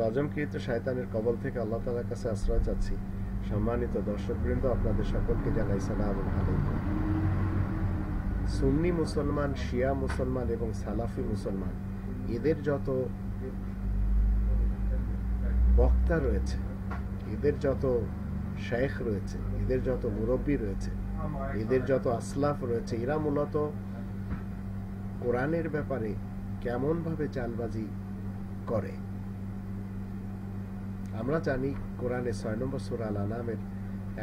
রজমকৃত শয়তানের কবল থেকে আল্লাহ তালার কাছে আশ্রয় চাচ্ছি। সম্মানিত দর্শক দর্শকবৃন্দ, আপনাদের সকলকে জানাই সালাম সুন্নি মুসলমান, শিয়া মুসলমান এবং সালাফি মুসলমান, এদের যত বক্তা রয়েছে, এদের যত শেখ রয়েছে, এদের যত মুরব্বী রয়েছে, এদের যত আসলাফ রয়েছে, এরা মূলত কোরআনের ব্যাপারে কেমনভাবে চালবাজি করে? আমরা জানি কোরআনে ছয় নম্বর সুরাল আনামের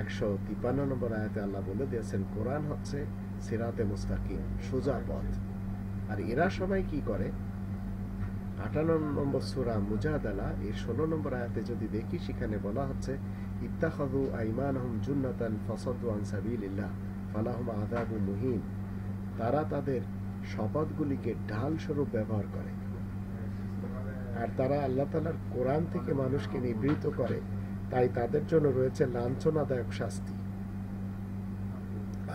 একশো তিপ্পান্ন নম্বর আয়াতে আল্লাহ বলে দিয়েছেন, কোরআন হচ্ছে সিরাতে মুস্তাকিম, সোজা পথ। আর এরা সবাই কি করে? আটান্ন নম্বর সুরা মুজাদালা, এর ষোলো নম্বর আয়াতে যদি দেখি, সেখানে বলা হচ্ছে ইত্তাখাদু আইমানহুম জুন্নাতান ফাসাদু আন সাবিলিল্লাহ, ফালাহুম আযাবু মুহিন। তারা তাদের শপথগুলিকে ঢাল স্বরূপ ব্যবহার করে। আর তারা আল্লাহ তালার কোরআন থেকে মানুষকে নিবৃত করে, তাই তাদের জন্য রয়েছে লাঞ্ছনাদায়ক শাস্তি।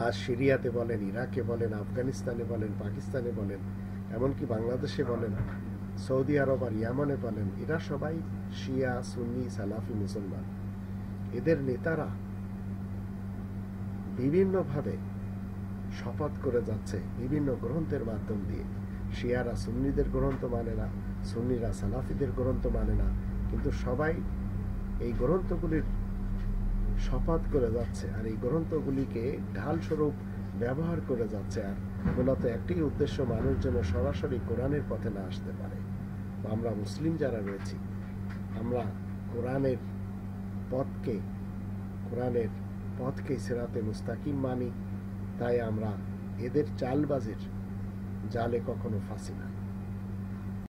আর সিরিয়াতে বলেন, ইরাকে বলেন, আফগানিস্তানে বলেন, পাকিস্তানে বলেন, এমনকি বাংলাদেশে বলেন, সৌদি আরব আর ইয়ামনে বলেন, এরা সবাই শিয়া, সুন্নি, সালাফি, মুসলমান। এদের নেতারা বিভিন্নভাবে শপথ করে যাচ্ছে বিভিন্ন গ্রন্থের মাধ্যম দিয়ে। শিয়ারা সুন্নিদের গ্রন্থ মানে না, সুন্নিরা সালাফিদের গ্রন্থ মানে না, কিন্তু সবাই এই গ্রন্থগুলির শপথ করে যাচ্ছে আর এই গ্রন্থগুলিকে ঢাল স্বরূপ ব্যবহার করে যাচ্ছে আর মূলত একটি উদ্দেশ্য মানুষ যেন সরাসরি কোরআনের পথে না আসতে পারে। আমরা মুসলিম যারা রয়েছি, আমরা কোরআনের পথকে কোরআনের পথকে সেরাতে মুস্তাকিম মানি, তাই আমরা এদের চালবাজির জালে কখনো ফাঁসি না